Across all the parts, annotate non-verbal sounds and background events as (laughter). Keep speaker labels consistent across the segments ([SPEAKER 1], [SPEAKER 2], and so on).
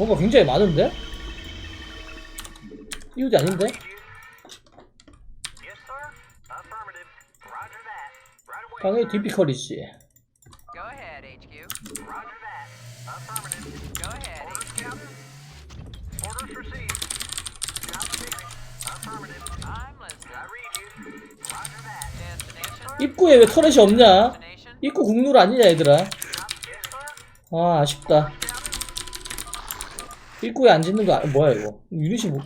[SPEAKER 1] 뭔가 굉장히 많은데? 이웃이 아닌데? 당연히 디피컬이지. 입구에 왜 터렛이 없냐? 입구 국룰 아니냐 얘들아? 아 아쉽다. 입구에 안 짓는 거 아, 뭐야 이거? 유닛이 뭐?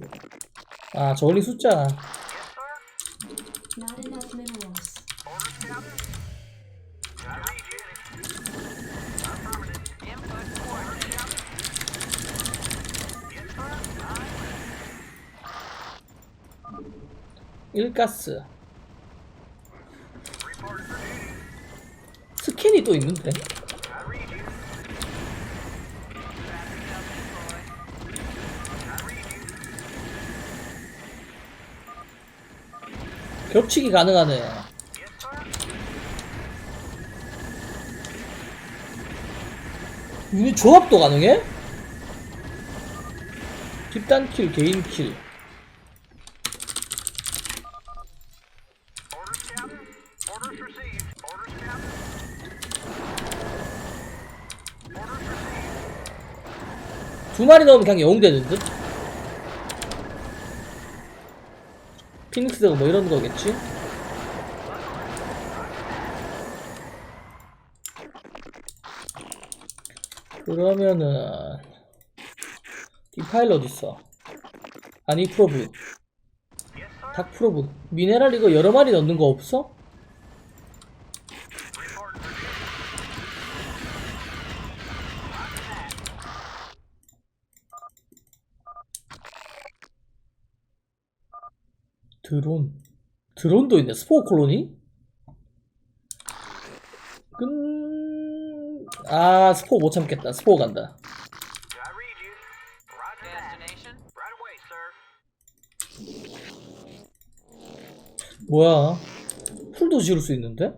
[SPEAKER 1] 아 저걸리 숫자. 일가스. 스캔이 또 있는데? 겹치기 가능하네. 유닛 조합도 가능해? 집단 킬, 개인 킬.
[SPEAKER 2] Orders, Captain. Orders received. Orders, Captain. Orders received.
[SPEAKER 1] 두 마리 넣으면 그냥 영 되는 듯? 피닉스가 뭐 이런 거겠지? 그러면은 디파일러 어딨어? 아니 프로브. 닭 프로브 미네랄 이거 여러 마리 넣는 거 없어? 드론 드론도 있네 스포 콜로니? 끈... 아 스포 못 참겠다 스포 간다. 뭐야 풀도 지을 수 있는데?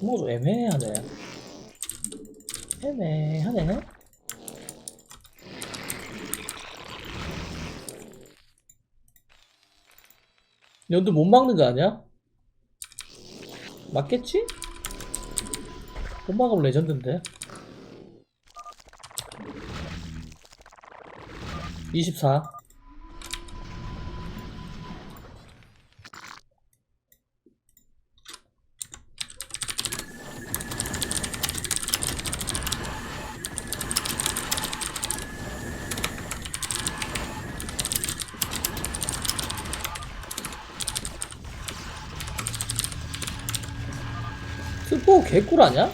[SPEAKER 1] 뭐좀 애매하네 애매하네 연두 못 막는 거 아니야? 맞겠지? 못 막으면 레전드인데 24 스포 개꿀 아냐?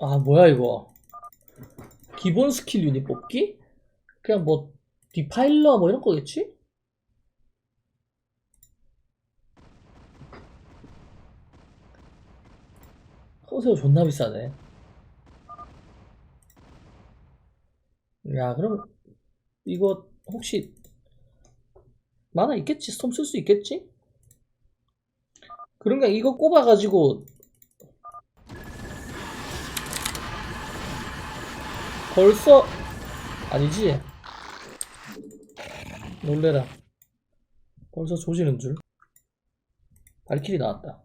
[SPEAKER 1] 아 뭐야 이거 기본 스킬 유닛 뽑기? 그냥 뭐 디파일러 뭐 이런 거겠지? 허세가 존나 비싸네 야 그럼 이거 혹시 만화 있겠지? 스톰 쓸 수 있겠지? 그러니까 이거 꼽아가지고 벌써 아니지? 놀래라 벌써 조지는 줄 발길이 나왔다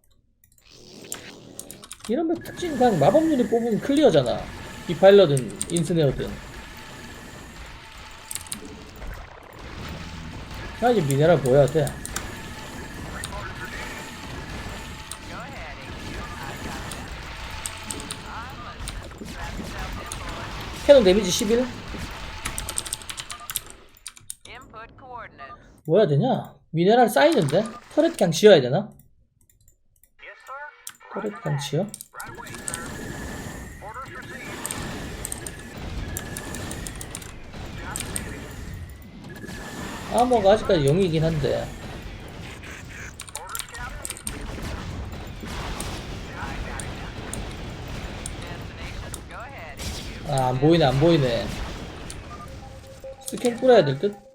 [SPEAKER 1] 이러면 특징 그냥 마법 유닛 뽑으면 클리어잖아 디파일러든 인스네어든 나 이제 미네랄 보여야 돼. 캐논 데미지 11
[SPEAKER 3] Input coordinates.
[SPEAKER 1] 뭐 해야 되냐? 미네랄 쌓이는데? 터렛 그냥 지어야 되나? 터렛 그냥. 지어? 아뭐가 아직까지 0이긴 한데 아 안보이네 안보이네 스캔 뿌려야 될듯?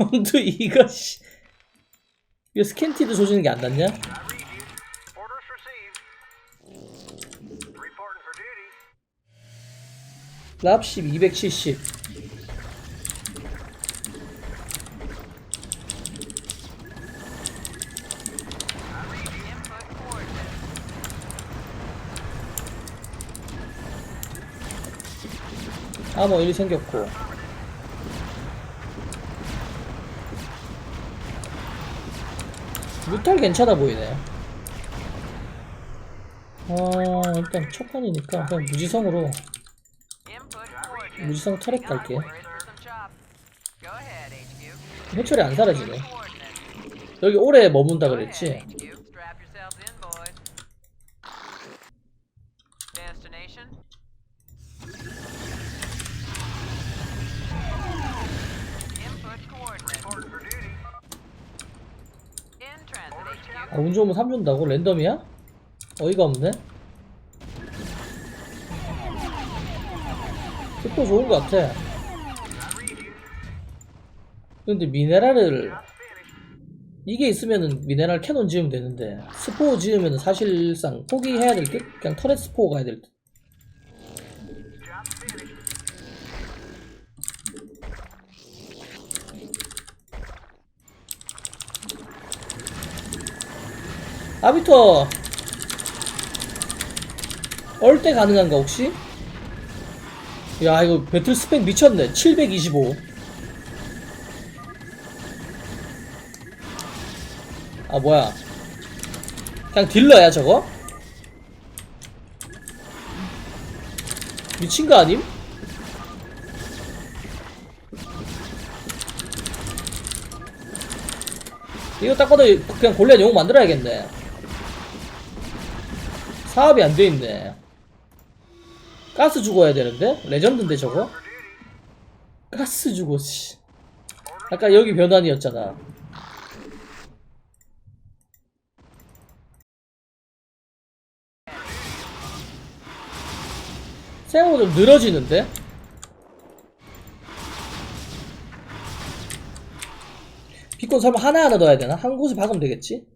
[SPEAKER 1] 형도 이거, 씨. 이거 스캔티드 조지는 게 안 낫냐? 랍십 270.
[SPEAKER 3] Input coordinates.
[SPEAKER 1] 아머 1 생겼고. 무탈 괜찮아 보이네. 아, 일단 첫판이니까 그냥 무지성으로. 무지성 터렛 갈게. 해철이 안 사라지네. 여기 오래 머문다 그랬지? 아, 운 좋으면 3 준다고? 랜덤이야? 어이가 없네. 스포 좋은 것 같아. 근데 미네랄을. 이게 있으면은 미네랄 캐논 지으면 되는데 스포 지으면은 사실상 포기해야 될 듯? 그냥 터렛 스포 가야 될 듯. 아비터 얼때 가능한가 혹시? 야 이거 배틀 스펙 미쳤네 725 아 뭐야 그냥 딜러야 저거? 미친 거 아님? 이거 딱 봐도 그냥 골리앗 영웅 만들어야겠네 사업이 안 돼 있네. 가스 해야 되는데? 레전드인데 저거? 가스 주고 씨. 아까 여기 변환이었잖아. 생각보다 좀 늘어지는데? 비콘 설마 하나하나 넣어야 되나? 한 곳에 박으면 되겠지?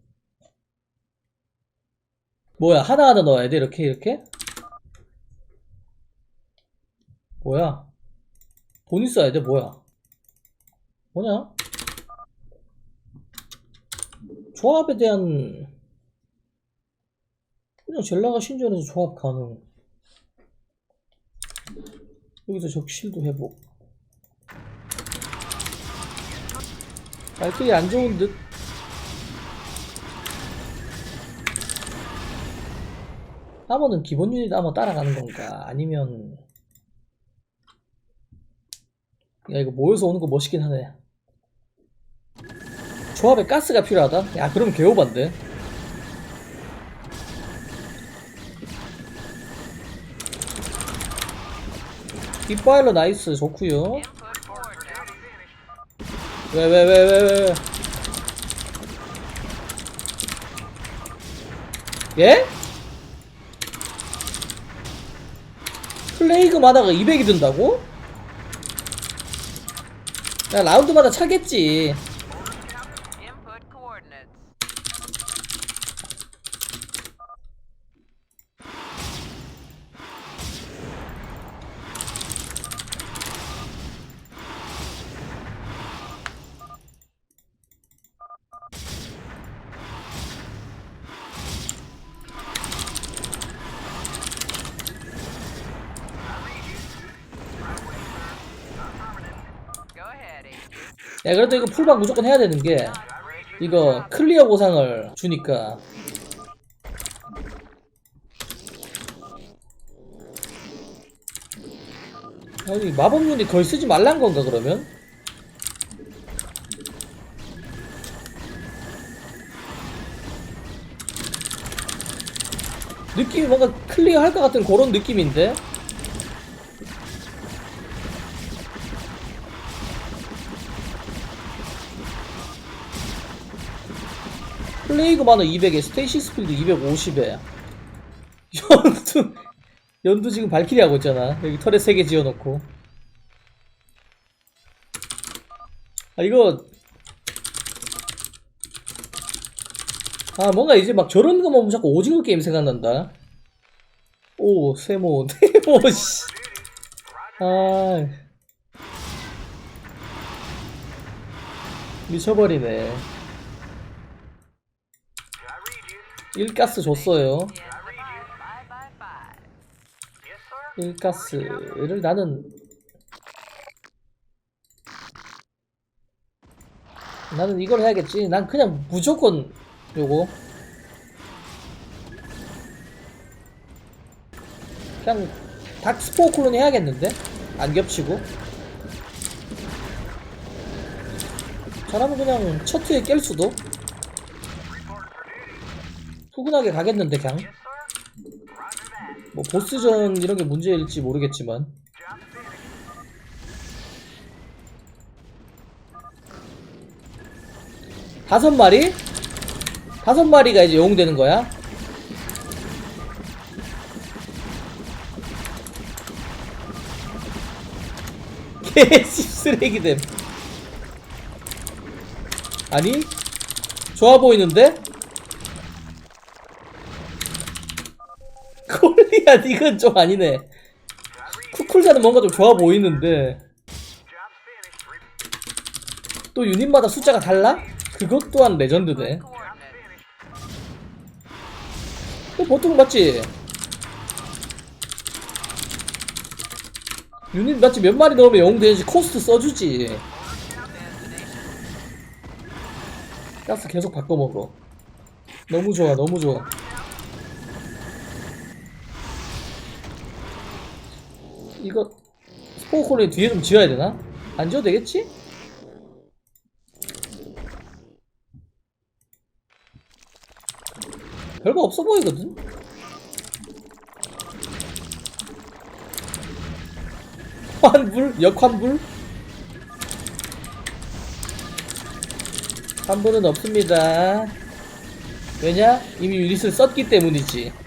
[SPEAKER 1] 뭐야 하나하나 넣어야 돼? 이렇게 이렇게? 뭐야? 돈 있어야 돼? 뭐야? 뭐냐? 조합에 대한 그냥 젤라가 신전에서 조합 가능. 여기서 적실도 회복 발길이 안 좋은 듯 아머는 기본 유닛 아머 따라가는 건가? 아니면 야 이거 모여서 오는 거 멋있긴 하네. 조합에 가스가 필요하다? 야 그럼 개오반데. 뒷바일러 나이스 좋구요. 왜 왜 왜 왜 왜? 예? 플레이그마다가 200이 든다고? 야 라운드마다 차겠지 야 그래도 이거 풀박 무조건 해야 되는 게 이거 클리어 보상을 주니까 아니 마법 유닛 걸 쓰지 말란 건가 그러면? 느낌이 뭔가 클리어 할 것 같은 그런 느낌인데 플레이그 마너 200에 스테이시 스필드 250에. 연두 연두 지금 발키리 하고 있잖아. 여기 털에 3개 지어놓고. 아 이거. 아 뭔가 이제 막 저런 거 보면 자꾸 오징어 게임 생각난다. 오 세모 (laughs) 네모 씨. 아. 미쳐버리네. 1가스 줬어요. 1가스를 나는 나는 이걸 해야겠지. 난 그냥 무조건 요거. 그냥 닥스포클론 해야겠는데? 안 겹치고. 저라면 그냥 첫 트에 깰 수도. 푸근하게 가겠는데 그냥. 뭐 보스전 이런 게 문제일지 모르겠지만. 다섯 마리? 다섯 마리가 이제 영웅되는 거야? (laughs) 개씨 쓰레기됨. 아니? 좋아 보이는데 콜리안 이건 좀 아니네? 쿠쿨자는 뭔가 좀 좋아 보이는데 또 유닛마다 숫자가 달라? 그것 또한 레전드네 보통 맞지? 유닛 맞지 몇 마리 넣으면 영웅 되는지 코스트 써주지 가스 계속 바꿔 먹어 너무 좋아 너무 좋아 이거 스포코는 뒤에 좀 지어야 되나? 안 지어도 되겠지? 별거 없어 보이거든? 환불? 역환불? 환불은 없습니다. 왜냐? 이미 유닛을 썼기 때문이지.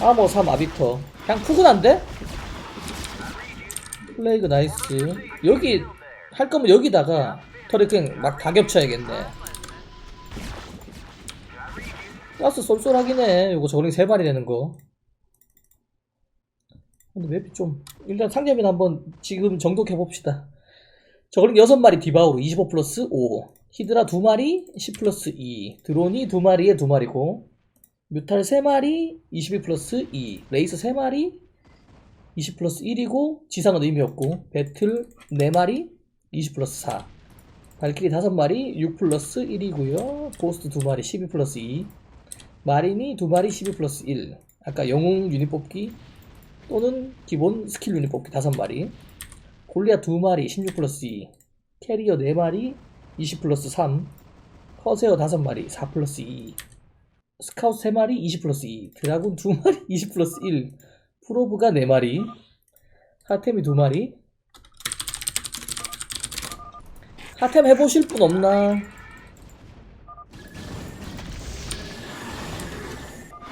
[SPEAKER 1] 아머 3 아비터. 그냥 푸근한데? 플레이그 나이스. 여기 할 거면 여기다가 털이 그냥 막 다 겹쳐야겠네. 가스 쏠쏠하긴 해. 요거 저글링 3마리 되는 거. 근데 맵이 좀 일단 상점이나 한번 지금 정독해 봅시다. 저글링 6마리 디바우로 25 플러스 5 히드라 2마리 10 플러스 2 드론이 2마리에 2마리고 뮤탈 3마리 22 플러스 2 레이스 3마리 20 플러스 1이고 지상은 의미 없고 배틀 4마리 20 플러스 4 발키리 5마리 6 플러스 1이고요. 고스트 2마리 12 플러스 2 마린이 2마리 12 플러스 1 아까 영웅 유닛 뽑기 또는 기본 스킬 유닛 뽑기 5마리. 골리아 2마리 16 플러스 2 캐리어 4마리 20 플러스 3 커세어 5마리 4 플러스 2 스카우트 3마리 20 플러스 2 드라군 2마리 20 (laughs) 플러스 1 프로브가 4마리 하템이 2마리 하템 해보실 분 없나?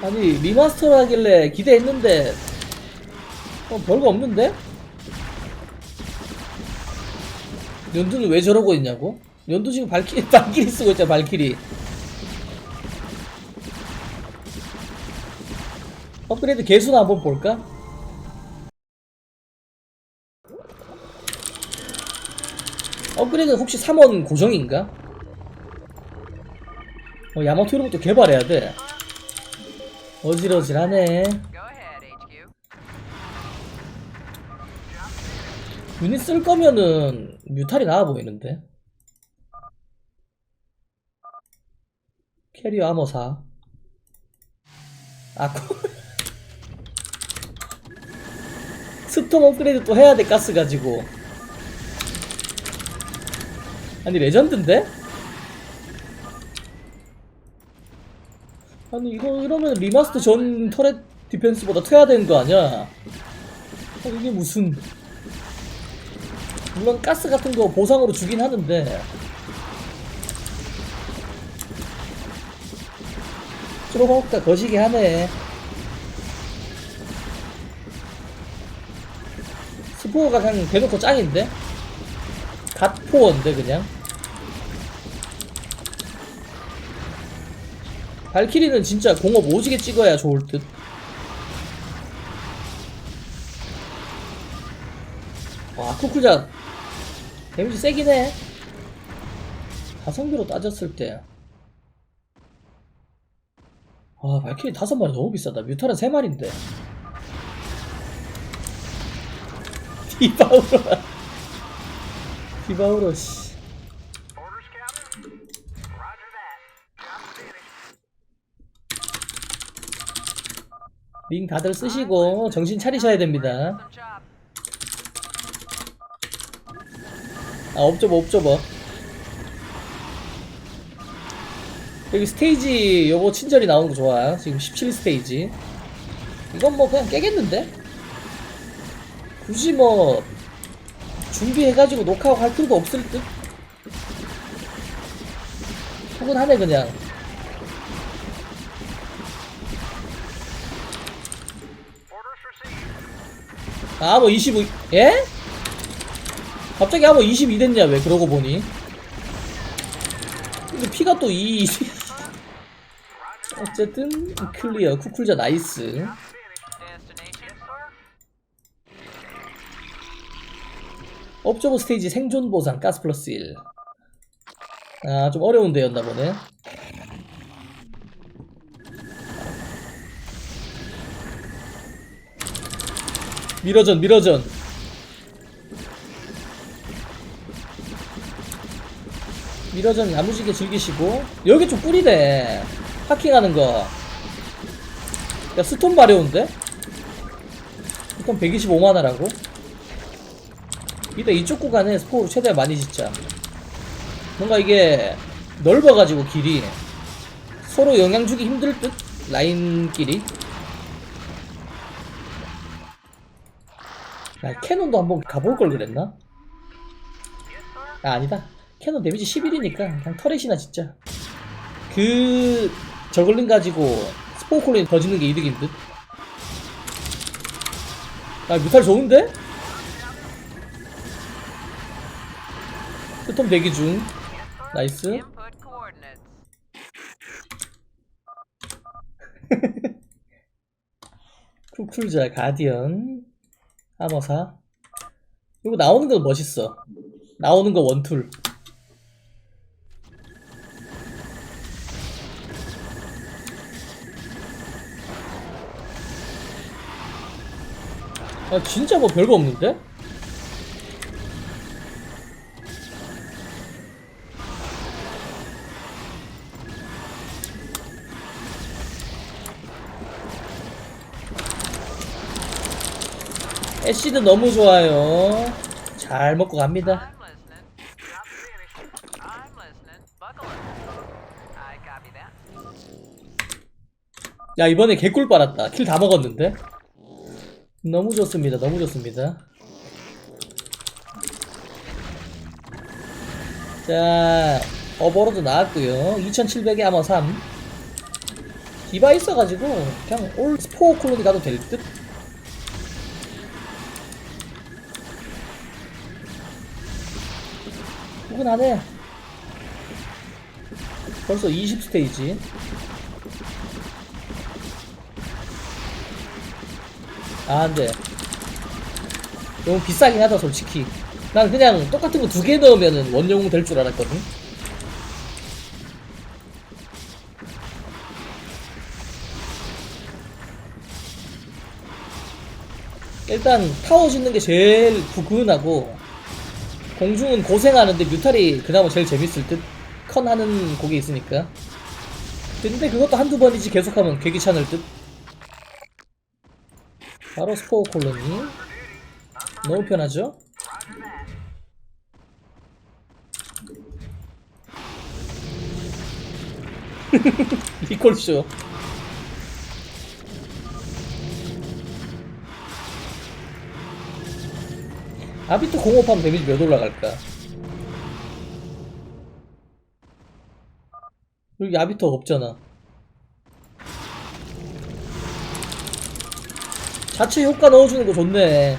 [SPEAKER 1] 아니 리마스터 하길래 기대했는데 어, 별거 없는데? 연두는 왜 저러고 있냐고? 연두 지금 발키리, (laughs) 발키리 쓰고 있잖아 발키리 업그레이드 개수나 한번 볼까? 업그레이드 혹시 3원 고정인가? 어, 야마토 이런 것도 개발해야 돼
[SPEAKER 3] HQ.
[SPEAKER 1] 유닛 쓸 거면은 뮤탈이 나아 보이는데 캐리어 아머 4아 코- 스톰 업그레이드 또 해야 돼 가스 가지고 아니 레전드인데? 아니 이거 이러면 리마스터 전 터렛 디펜스보다 터야 되는 거 아니야? 어, 이게 무슨 물론 가스 같은 거 보상으로 주긴 하는데 트로마우크가 거시기 하네 스포가 그냥 대놓고 짱인데? 갓포원데 그냥 발키리는 진짜 공업 오지게 찍어야 좋을 듯 와, 쿠쿠자 데미지 세긴 해. 가성비로 따졌을 때. 아, 발키리 다섯 마리 너무 비싸다. 뮤타는 세 마리인데. 디바우로. 디바우로, 씨. 링 다들 쓰시고, 정신 차리셔야 됩니다. 아, 업저버, 업저버. 여기 스테이지 요거 친절히 나오는 거 좋아. 지금 17 스테이지. 이건 뭐 그냥 깨겠는데? 굳이 뭐 준비해가지고 녹화하고 할 필요도 없을 듯? 포근하네 그냥.
[SPEAKER 2] Orders received.
[SPEAKER 1] 아, 뭐 25, 예? 갑자기 아뭐 22 됐냐, 왜, 그러고 보니. 근데 피가 또 2. (laughs) 어쨌든, 클리어, 쿠쿨자 나이스. 업저버 스테이지 생존 보상, 가스 플러스 1. 아, 좀 어려운 데였나 보네. 미러전, 미러전. 미러전 야무지게 즐기시고 여기 좀 꿀이네 하킹하는 거. 야 스톤 마려운데? 스톤 125만화라고? 이따 이쪽 구간에 스포로 최대한 많이 짓자. 뭔가 이게 넓어가지고 길이 서로 영향 주기 힘들 듯 라인끼리. 야 캐논도 한번 가볼 걸 그랬나? 아 아니다. 캐논 데미지 11이니까 그냥 터렛이나 짓자. 그 저글링 가지고 스포 콜린 더 짓는 게 이득인 듯. 아 뮤탈 좋은데? 스톰 대기 중. 나이스. (laughs) 쿠쿨자 가디언 하머사 이거 나오는 건 멋있어 나오는 거 원툴 아 진짜 뭐 별거 없는데? 애쉬드 너무 좋아요. 잘 먹고 갑니다. 야 이번에 개꿀 빨았다. 킬 다 먹었는데? 너무 좋습니다. 너무 좋습니다. 자 어버로드 나왔고요. 2700에 아마 3 디바 있어가지고 그냥 올 스포 콜로니 가도 될 듯 포근하네 벌써 20 스테이지 아, 근데 너무 비싸긴 하다, 솔직히. 난 그냥 똑같은 거 두 개 넣으면은 원영웅 될줄 알았거든. 일단 타워 짓는 게 제일 부근하고 공중은 고생하는데 뮤탈이 그나마 제일 재밌을 듯. 컨 하는 곡이 있으니까. 근데 그것도 한두 번이지 계속하면 개 귀찮을 듯. 바로 스포 콜로니 너무 편하죠? (laughs) 리콜쇼 아비토 공업하면 데미지 몇 올라갈까? 여기 아비토 없잖아. 자체 효과 넣어주는 거 좋네.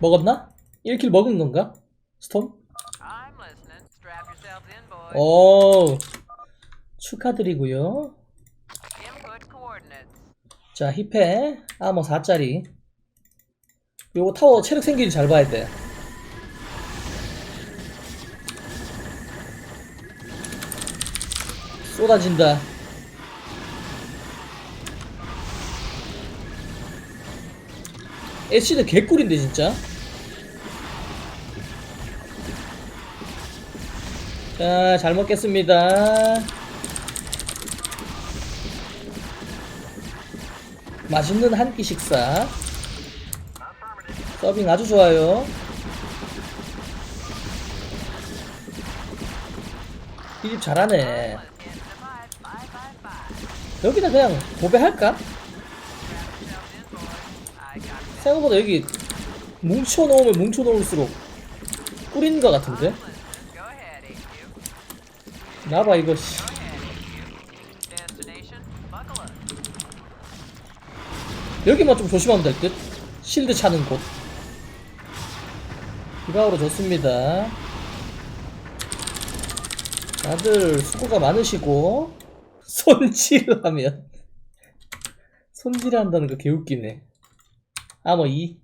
[SPEAKER 1] 먹었나? 1킬 먹은 건가? 스톰? 오, 축하드리고요. 자, 힙해. 아머 4짜리. 요거 타워 체력 생기지 잘 봐야 돼. 쏟아진다. 애쉬드 개꿀인데, 진짜. 자, 잘 먹겠습니다. 맛있는 한 끼 식사. 서빙 아주 좋아요. 이집 잘하네. 여기다 그냥 고배할까? 생각보다 여기 뭉쳐놓으면 뭉쳐놓을수록 꿀인 것 같은데? 나봐 이거 씨. 여기만 좀 조심하면 될 듯. 실드 차는 곳. 비방으로 좋습니다. 다들 수고가 많으시고 (laughs) 손질하면 손질한다는 거 개웃기네. 아뭐 2.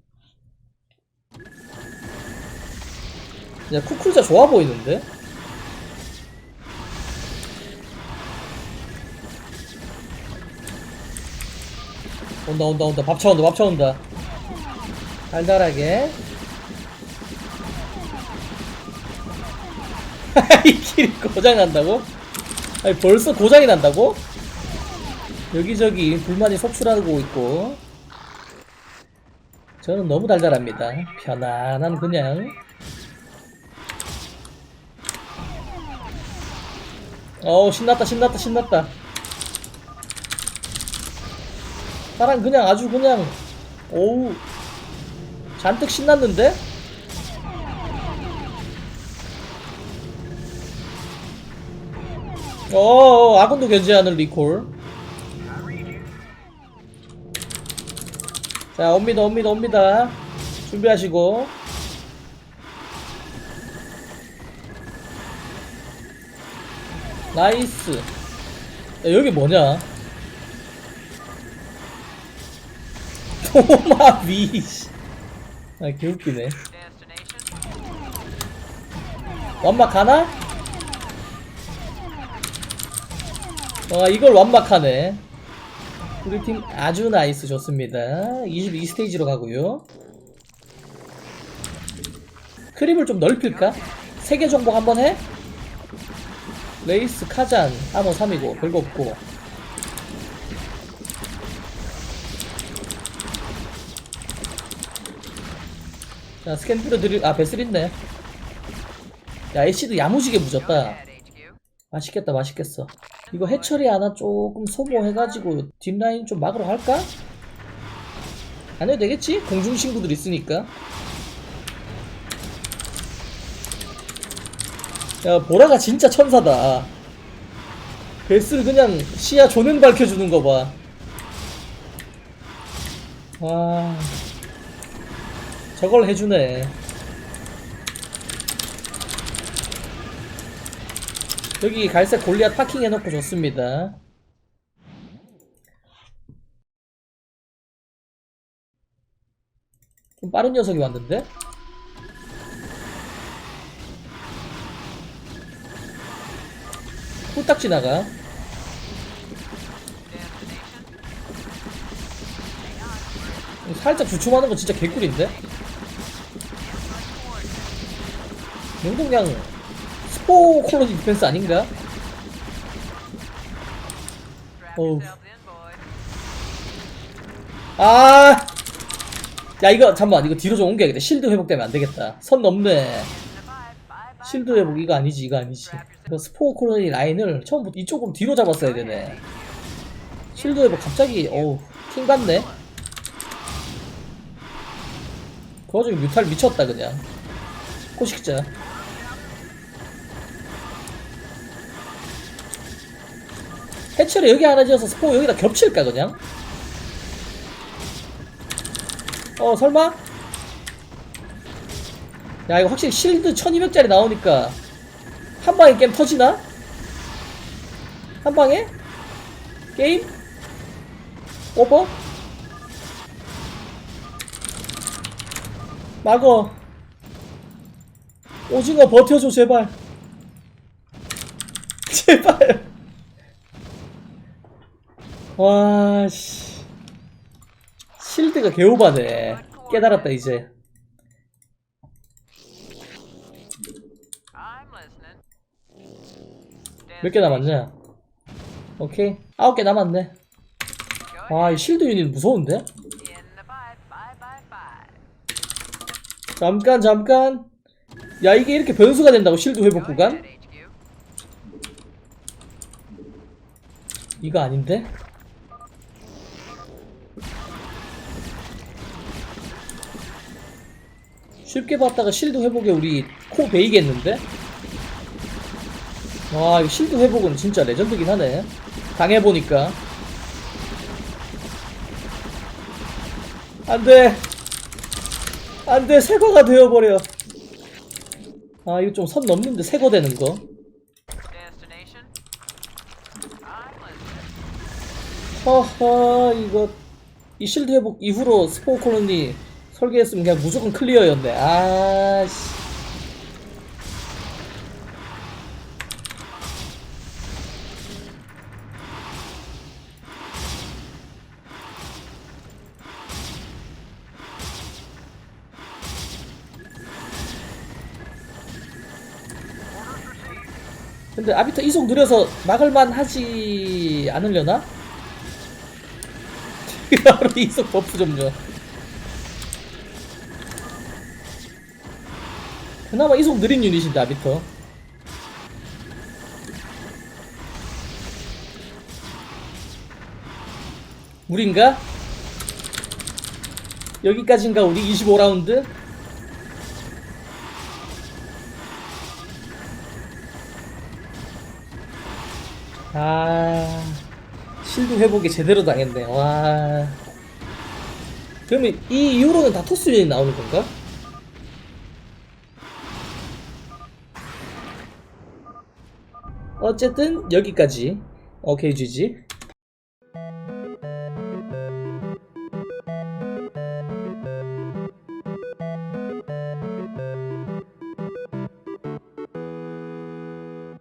[SPEAKER 1] 야 쿠쿠르자 좋아 보이는데? 온다 온다 온다. 밥 차 온다 밥 차 온다. 달달하게. (laughs) 이 길이 고장이 난다고? 아니 벌써 고장이 난다고? 여기저기 불만이 속출하고 있고. 저는 너무 달달합니다. 편안한 그냥. 어우 신났다 신났다 신났다 사람 그냥 아주 그냥 오우. 잔뜩 신났는데? 어 아군도 견제하는 리콜. 자 옵니다 옵니다 옵니다. 준비하시고. 나이스. 야, 여기 뭐냐 도마비 씨. 아 개웃기네
[SPEAKER 3] Destination.
[SPEAKER 1] 완막 가나? 와 이걸 완막하네 우리 팀 아주 나이스 좋습니다 22스테이지로 가고요 크립을 좀 넓힐까? 세개 정복 한번 해? 레이스 카잔 아머 3이고 별거 없고 자 스캔 뿌려드릴 아 베슬 있네 야 애쉬도 야무지게 무졌다. 맛있겠다 맛있겠어 이거 해처리 하나 조금 소모해가지고 뒷라인 좀 막으러 갈까? 안 해도 되겠지? 공중신구들 있으니까 야 보라가 진짜 천사다 베스를 그냥 시야 조는 밝혀주는 거봐 와 저걸 해주네 여기 갈색 골리앗 파킹 해놓고 좋습니다. 좀 빠른 녀석이 왔는데? 후딱 지나가. 살짝 주춤하는 거 진짜 개꿀인데? 정도 그냥 스포 콜로니 디펜스 아닌가?
[SPEAKER 3] Boys.
[SPEAKER 1] 아! 야 이거 잠깐만 이거 뒤로 좀 옮겨야겠다 실드 회복되면 안되겠다 선 넘네. 실드 회복 이거 아니지 이거 아니지 그 스포 콜로니 라인을 처음부터 이쪽으로 뒤로 잡았어야 되네 실드 회복 갑자기 어우 킹 받네 그 와중에 뮤탈 미쳤다 그냥 코식자 해처리 여기 하나 지어서 스포 여기다 겹칠까 그냥? 어 설마? 야 이거 확실히 실드 1200짜리 나오니까 한 방에 게임 터지나? 한 방에? 게임? 오버? 막어 오징어 버텨줘 제발 (laughs) 제발 와씨 실드가 개오바네 깨달았다 이제. 몇 개 남았냐 오케이 아홉 개 남았네 와 이. 실드 유닛 무서운데? 잠깐 잠깐 야 이게 이렇게 변수가 된다고 실드 회복 구간? 이거 아닌데? 쉽게 봤다가 실드 회복에 우리 코 베이겠는데? 와 이거 실드 회복은 진짜 레전드긴 하네. 당해보니까. 안돼. 안돼. 새거가 되어버려. 아 이거 좀 선 넘는데 새거 되는 거. 허허 이거. 이 실드 회복 이후로 스포 콜로니 설계했으면 그냥 무조건 클리어였네 아씨 근데 아비터 이속 느려서 막을만 하지 않으려나? (laughs) 이속 버프 좀 줘. 그나마 이속 느린 유닛인데 아비터. 우린가? 여기까지인가 우리 25라운드? 아 실드 회복이 제대로 당했네 와 그러면 이 이후로는 다 토스 유닛 나오는 건가? 어쨌든 여기까지. 오케이 GG